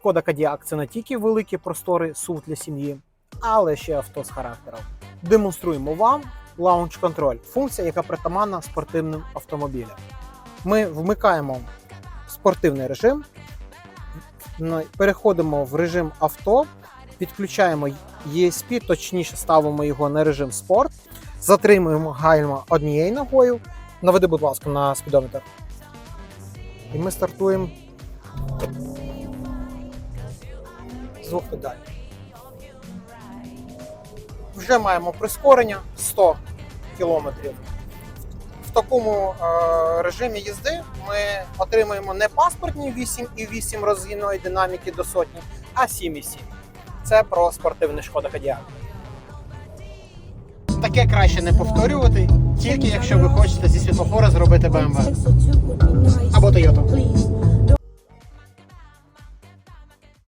Шкода Кадіак це не тільки великі простори сув для сім'ї, але ще авто з характером. Демонструємо вам лаунч контроль функція, яка притаманна спортивним автомобілям. Ми вмикаємо спортивний режим, переходимо в режим авто, підключаємо ESP, точніше ставимо його на режим спорт, затримуємо гальма однією ногою. Наведи, будь ласка, на спідометр. І ми стартуємо з двох педалей. Вже маємо прискорення 100 км. В такому е, режимі їзди ми отримаємо не паспортні 8,8 розгінної динаміки до сотні, а 7,7. Це про спортивний шкода Кодіак. Таке краще не повторювати, тільки якщо ви хочете зі світлофора зробити BMW. Або Toyota.